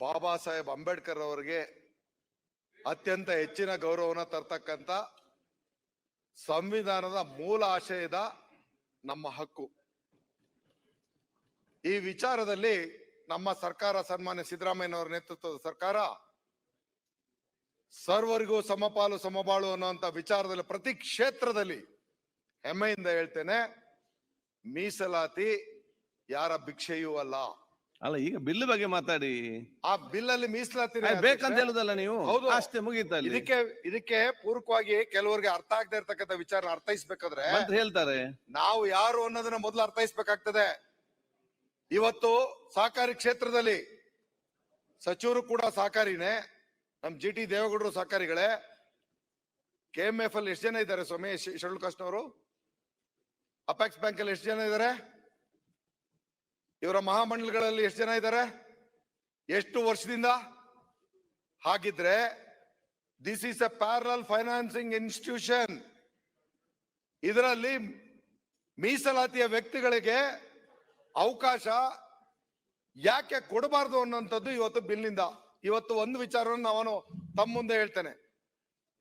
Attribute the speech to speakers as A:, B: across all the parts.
A: ಬಾಬಾ ಸಾಹೇಬ್ ಅಂಬೇಡ್ಕರ್ ಅವರಿಗೆ ಅತ್ಯಂತ ಹೆಚ್ಚಿನ ಗೌರವನ ತರ್ತಕ್ಕಂಥ ಸಂವಿಧಾನದ ಮೂಲ ಆಶಯದ ನಮ್ಮ ಹಕ್ಕು. ಈ ವಿಚಾರದಲ್ಲಿ ನಮ್ಮ ಸರ್ಕಾರ ಸನ್ಮಾನ್ಯ ಸಿದ್ದರಾಮಯ್ಯನವರ ನೇತೃತ್ವದ ಸರ್ಕಾರ ಸರ್ವರಿಗೂ ಸಮಪಾಲು ಸಮಬಾಳು ಅನ್ನುವಂತ ವಿಚಾರದಲ್ಲಿ ಪ್ರತಿ ಕ್ಷೇತ್ರದಲ್ಲಿ ಹೆಮ್ಮೆಯಿಂದ ಹೇಳ್ತೇನೆ, ಮೀಸಲಾತಿ ಯಾರ ಭಿಕ್ಷೆಯೂ ಅಲ್ಲ.
B: ಅಲ್ಲ ಈಗ ಬಿಲ್ ಬಗ್ಗೆ ಮಾತಾಡಿ.
A: ಆ ಬಿಲ್ ಅಲ್ಲಿ ಮೀಸಲಾತಿ
B: ಬೇಕಂತ ಹೇಳುದಲ್ಲ ನೀವು?
A: ಹೌದು.
B: ಅಷ್ಟೇ ಮುಗೀತಲ್ಲಿ
A: ಇದಕ್ಕೆ ಇದಕ್ಕೆ ಪೂರಕವಾಗಿ ಕೆಲವರಿಗೆ ಅರ್ಥ ಆಗದೆ ಇರ್ತಕ್ಕಂಥ ವಿಚಾರ ಅರ್ಥೈಸ್ಬೇಕಾದ್ರೆ
B: ಹೇಳ್ತಾರೆ.
A: ನಾವು ಯಾರು ಅನ್ನೋದನ್ನ ಮೊದಲು ಅರ್ಥೈಸ್ಬೇಕಾಗ್ತದೆ. ಇವತ್ತು ಸಹಕಾರಿ ಕ್ಷೇತ್ರದಲ್ಲಿ ಸಚಿವರು ಕೂಡ ಸಹಕಾರಿನೇ. ನಮ್ ಜಿ ಟಿ ದೇವೇಗೌಡರು ಸಹಕಾರಿಗಳೇ. ಕೆ ಎಂ ಎಫ್ ಅಲ್ಲಿ ಎಷ್ಟು ಜನ ಇದ್ದಾರೆ ಸ್ವಾಮಿ ಶೆಡ್ಯೂಲ್ ಕಾಸ್ಟ್ನವರು ಅಪೆಕ್ಸ್ ಬ್ಯಾಂಕ್ ಅಲ್ಲಿ ಎಷ್ಟು ಜನ ಇದ್ದಾರೆ? ಇವರ ಮಹಾಮಂಡಲಗಳಲ್ಲಿ ಎಷ್ಟು ಜನ ಇದ್ದಾರೆ ಎಷ್ಟು ವರ್ಷದಿಂದ? ಹಾಗಿದ್ರೆ this is a parallel financing institution ಇದರಲ್ಲಿ ಮೀಸಲಾತಿಯ ವ್ಯಕ್ತಿಗಳಿಗೆ ಅವಕಾಶ ಯಾಕೆ ಕೊಡಬಾರ್ದು ಅನ್ನೋಂಥದ್ದು ಇವತ್ತು ಬಿಲ್ನಿಂದ ಇವತ್ತು ಒಂದು ವಿಚಾರವನ್ನು ನಾನು ತಮ್ಮ ಮುಂದೆ ಹೇಳ್ತೇನೆ.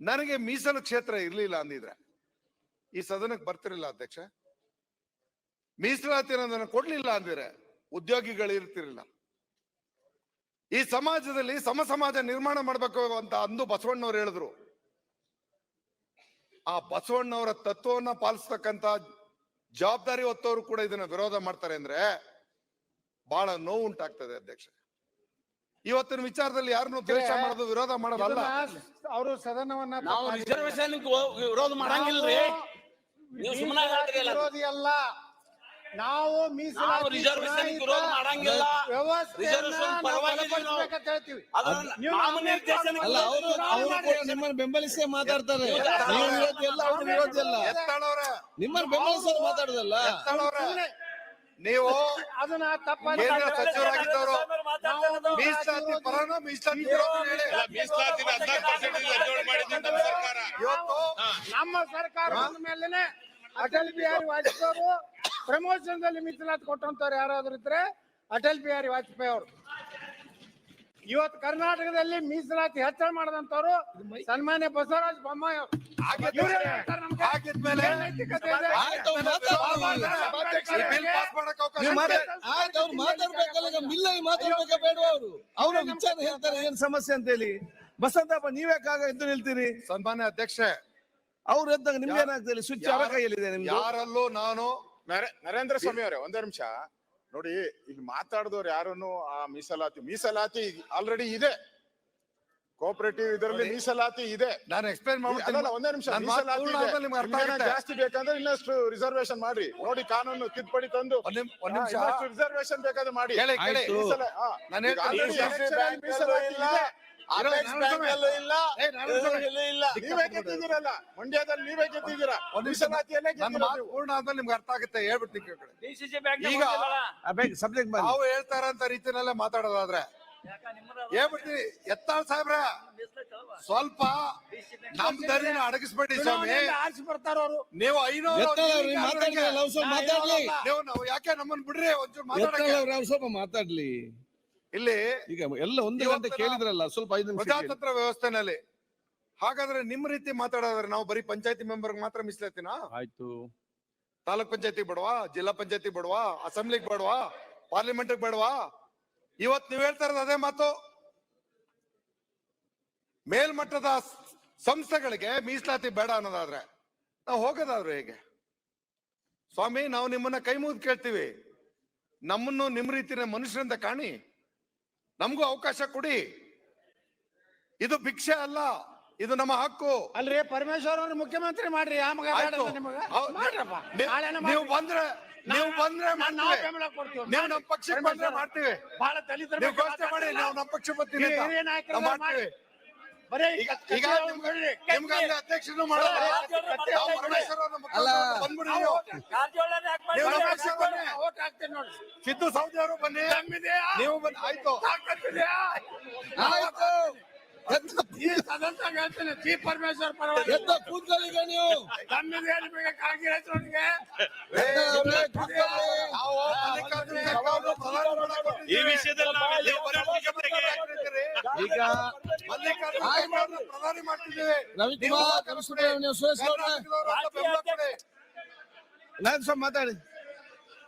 A: ನನಗೆ ಮೀಸಲು ಕ್ಷೇತ್ರ ಇರಲಿಲ್ಲ ಅಂದಿದ್ರೆ. ಈ ಸದನಕ್ಕೆ ಬರ್ತಿರಲಿಲ್ಲ ಅಧ್ಯಕ್ಷ. ಮೀಸಲಾತಿ ಕೊಡಲಿಲ್ಲ ಕೊಡ್ಲಿಲ್ಲ ಅಂದಿದ್ರೆ ಉದ್ಯೋಗಿಗಳು ಇರ್ತಿರ್ಲಿಲ್ಲ ಈ ಸಮಾಜದಲ್ಲಿ ಸಮ ಸಮಾಜ ನಿರ್ಮಾಣ ಮಾಡ್ಬೇಕು ಅಂತ ಅಂದು ಬಸವಣ್ಣವ್ರು ಹೇಳಿದ್ರು. ಆ ಬಸವಣ್ಣವರ ತತ್ವವನ್ನ ಪಾಲಿಸ್ತಕ್ಕಂತ ಜವಾಬ್ದಾರಿ ಹೊತ್ತವರು ಕೂಡ ಇದನ್ನ ವಿರೋಧ ಮಾಡ್ತಾರೆ ಅಂದ್ರೆ ಬಹಳ ನೋವು ಉಂಟಾಗ್ತದೆ ಅಧ್ಯಕ್ಷ. ಇವತ್ತಿನ ವಿಚಾರದಲ್ಲಿ ಯಾರನ್ನು ದ್ವೇಷ ಮಾಡೋದು ವಿರೋಧ ಮಾಡೋದಲ್ಲ.
C: ಅವರು ಸದನವನ್ನ
D: ನಾವು
C: ತಪ್ಪಾಗಿ-
D: ರಿಸರ್ವೇಶನ್ ವಿರೋಧ ಮಾಡಂಗಿಲ್ರಿ. ನೀವು ಸುಮ್ಮನೆ ಅಲ್ಲ.
C: ನಾವು ಮೀಸಲಾತಿ
B: ನಿಮ್ಮನ್ನು ಬೆಂಬಲಿಸೇ ಮಾತಾಡ್ತಾರೆ. ನೀವು ವಿರೋಧಿ ಅಲ್ಲ ಅವ್ರು ವಿರೋಧಿ ಅಲ್ಲ
A: ಎತ್ತಾಳವ್ರೆ.
B: ನಿಮ್ಮನ್ನು ಬೆಂಬಲಿಸೋ ಮಾತಾಡುದಲ್ಲ?
A: ನೀವು
C: ಅದನ್ನ ತಪ್ಪಾಗಿ
A: ಕೇಂದ್ರ
C: ಮಾತಾಡ್ತಾರೆ.
A: ಸಚಿವರಾಗಿದ್ದವರು ಮೀಸಲಾತಿ ಪರನೋ ಮೀಸಲಾತಿ ಮೀಸಲಾತಿ ಇವತ್ತು
C: ನಮ್ಮ ಸರ್ಕಾರ ಬಂದ ಮೇಲೆನೆ ಅಟಲ್ ಬಿಹಾರಿ ವಾಜಪೇಯಿ ಅವರು ಪ್ರಮೋಷನ್ ದಲ್ಲಿ ಮೀಸಲಾತಿ ಕೊಟ್ಟಂತವ್ರು ಯಾರಾದ್ರೂ ಇದ್ರೆ ಅಟಲ್ ಬಿಹಾರಿ ವಾಜಪೇಯಿ ಅವರು. ಇವತ್ತು ಕರ್ನಾಟಕದಲ್ಲಿ ಮೀಸಲಾತಿ ಹೆಚ್ಚಳ ಮಾಡದಂತವ್ರು ಸನ್ಮಾನ್ಯ ಬಸವರಾಜ ಬೊಮ್ಮಾಯಿ ಅವರು.
B: ವಿಚಾರ ಹೇಳ್ತಾರೆ ಏನ್ ಸಮಸ್ಯೆ ಅಂತ ಹೇಳಿ ಬಸಂತಪ್ಪ ನೀವ್ಯಾಕಾಗ ಎದ್ದು ನಿಲ್ತೀರಿ?
A: ಸನ್ಮಾನ್ಯ ಅಧ್ಯಕ್ಷ
B: ಅವ್ರು ಎದ್ದಾಗ ನಿಮ್ಗೆ ಏನಾಗ್ತದೆ ಸ್ವಿಚ್ ಅವರ ಕೈಯಲ್ಲಿದೆ ನಿಮ್ಗೆ
A: ಯಾರಲ್ಲೂ ನಾನು
E: ನರೇಂದ್ರ ಸ್ವಾಮಿ ಅವರೇ ಒಂದೇ ನಿಮಿಷ. ನೋಡಿ ಇಲ್ಲಿ ಮಾತಾಡಿದವ್ರು ಯಾರನ್ನು ಆ ಮೀಸಲಾತಿ ಮೀಸಲಾತಿ ಆಲ್ರೆಡಿ ಇದೆ. ಕೋಪರೇಟಿವ್ ಇದರಲ್ಲಿ ಮೀಸಲಾತಿ ಇದೆ.
A: ನಾನು ಎಕ್ಸ್ಪ್ಲೈನ್ ಮಾಡ್ತೀನಿ.
E: ಒಂದೇ ನಿಮಿಷ. ಮೀಸಲಾತಿ. ಜಾಸ್ತಿ ಬೇಕಂದ್ರೆ ಇನ್ನಷ್ಟು ರಿಸರ್ವೇಶನ್ ಮಾಡಿ ನೋಡಿ ಕಾನೂನು ತಿದ್ದುಪಡಿ ತಂದು. ರಿಸರ್ವೇಶನ್ ಬೇಕಾದ್ರೆ ಮಾಡಿ. ಈಗ ಮೀಸಲಾತಿ
A: ನಾನು
E: ನೀವೇ ಗೆದ್ದಿದ್ದೀರಲ್ಲ. ಮಂಡ್ಯದಲ್ಲಿ ನೀವೇ ಗೆದ್ದಿದ್ದೀರಾ.
A: ಪೂರ್ಣ ಆದ್ಮೇಲೆ ನಿಮ್ಗೆ ಅರ್ಥ ಆಗುತ್ತೆ. ಹೇಳ್ಬಿಡ್ತೀನಿ ಕೇಳ್ಕೊಳ್ಳಿ ಈಗ
B: ಸಬ್ಜೆಕ್ಟ್
A: ನಾವು ಹೇಳ್ತಾ ಇರೋಂತ ರೀತಿನಲ್ಲೇ ಮಾತಾಡೋದಾದ್ರೆ ಹೇಳ್ಬಿಡ್ತೀನಿ. ಎತ್ತಾಳ್ ಸಾಹೇಬ್ರ ಸ್ವಲ್ಪ ನಮ್ ದರಿನ ಅಡಗಿಸ್ಬೇಡಿ ಸ್ವಾಮಿ. ನೀವು ಐನೂರು ನೀವು ನಾವು ಯಾಕೆ ನಮ್ಮನ್ ಬಿಡ್ರಿ? ಒಂಚೂರು
B: ಮಾತಾಡ್ಲಿ.
A: ಇಲ್ಲಿ
B: ಈಗ ಎಲ್ಲ ಒಂದು ಗಂಟೆ ಕೇಳಿದ್ರಲ್ಲ ಸ್ವಲ್ಪ ಐದು ನಿಮಿಷ.
A: ಪ್ರಜಾತಂತ್ರ ವ್ಯವಸ್ಥೆನಲ್ಲಿ. ಹಾಗಾದ್ರೆ ನಿಮ್ ರೀತಿ ಮಾತಾಡೋದ್ರೆ ನಾವು ಬರೀ ಪಂಚಾಯತಿ ಮೆಂಬರ್ ಮಾತ್ರ ಮೀಸಲಾತಿನ
B: ಆಯ್ತು.
A: ತಾಲೂಕ್ ಪಂಚಾಯತಿ ಬಡವಾ ಜಿಲ್ಲಾ ಪಂಚಾಯತಿ ಬೇಡವಾ ಅಸೆಂಬ್ಲಿಗ್ ಬೇಡವಾ ಪಾರ್ಲಿಮೆಂಟ್ ಬೇಡವಾ? ಇವತ್ ನೀವ್ ಹೇಳ್ತಾ ಇರೋದು ಅದೇ ಮಾತು. ಮೇಲ್ಮಟ್ಟದ ಸಂಸ್ಥೆಗಳಿಗೆ ಮೀಸಲಾತಿ ಬೇಡ ಅನ್ನೋದಾದ್ರೆ ನಾವು ಹೋಗೋದಾದ್ರೆ ಹೇಗೆ? ಸ್ವಾಮಿ ನಾವು ನಿಮ್ಮನ್ನ ಕೈ ಮುಗಿದು ಕೇಳ್ತೀವಿ. ನಮ್ಮನ್ನು ನಿಮ್ ರೀತಿಯ ಮನುಷ್ಯರಿಂದ ಕಾಣಿ. ನಮಗೂ ಅವಕಾಶ ಕೊಡಿ ಇದು ಭಿಕ್ಷೆ ಅಲ್ಲ ಇದು ನಮ್ಮ ಹಕ್ಕು
C: ಅಲ್ರಿ ಪರಮೇಶ್ವರ್ ಅವ್ರ ಮುಖ್ಯಮಂತ್ರಿ ಮಾಡ್ರಿ ಆ ಮಗ ಬೇಡ ಅಂತ ನಿಮಗ
A: ಹೌದು.
C: ಮಾಡ್ರಪ್ಪ
A: ನೀವ್-
C: ನಾಳೆನ
A: ನೀವು
C: ಮಾಡ್ರಿ.
A: ಬಂದ್ರೆ ನೀವು ಬಂದ್ರೆ
C: ನಾವ್
A: ಮಾಡ್ತೀವಿ
C: ಬೆಂಬಲ ಕೊಡ್ತೀವಿ.
A: ನೀವು ನಮ್ಮ ಪಕ್ಷಕ್ಕೆ ಬಂದ್ರೆ ಮಾಡ್ತೀವಿ
C: ಬಹಳ ದಲಿತರ
A: ನೀವು
C: ಬಗ್ಗೆ
A: ಘೋಷಣೆ ಮಾಡಿ
C: ಮಾತಾಡ್ತಿಲ್ಲ.
A: ನಾವು ನಮ್ಮ ಪಕ್ಷ ಬರ್ತೀವಿ ಅಂತ.
C: ಹಿರಿಯ ನಾಯಕರು
A: ನಾವು ಮಾಡ್ತೀವಿ
C: ಬರೀ
A: ಈಗ
C: ಕತ್ತಿ
A: ಈಗ
C: ಅವ್ರು
A: ನಿಮ್ಗೆ
C: ಬಿಡ್ರಿ.
A: ನಿಮ್ಗೆ ಅಲ್ಲಿ ಅಧ್ಯಕ್ಷರನ್ನು ಮಾಡಲ್ಲ ನಾವು
C: ಅವ್ರು
A: ಅವ್ರನ್ನ ಮುಖಾಂತರ ಬಂದ್ಬಿಡಿ ನೀವು. ನೀವು ನಮ್ಮ ಪಕ್ಷಕ್ಕೆ ಬನ್ನಿ.
C: ಓಟ್ ಹಾಕ್ತೀನಿ ನೋಡಿ
A: ಸಿದ್ದು ಸೌದಿ ಅವರು ಬನ್ನಿ? ನೀವು ಬನ್ನಿ. ಆಯ್ತು?
B: ಆಯ್ತು.
C: ಈ ಹೇಳ್ತೀನಿ ಪರಮೇಶ್ವರ್ ಪರವಾಗಿ.
B: ಎದ್ದ ಕೂತ್ಕೊಳ್ಳಿ ಈಗ ನೀವು
C: ನಿಮಗೆ.
A: ನಾವು
D: ಈ ವಿಷಯದಲ್ಲಿ
A: ನೀವು
B: ಈಗ
A: ಮಲ್ಲಿಕಾರ್ಜುನ ಪ್ರಧಾನಿ ಮಾಡ್ತಿದ್ದೇವೆ.
B: ರವಿಕುಮಾರ್ ಸುರೇಶ್. ನಾರಾಯಣ ಸ್ವಾಮಿ ಮಾತಾಡಿ.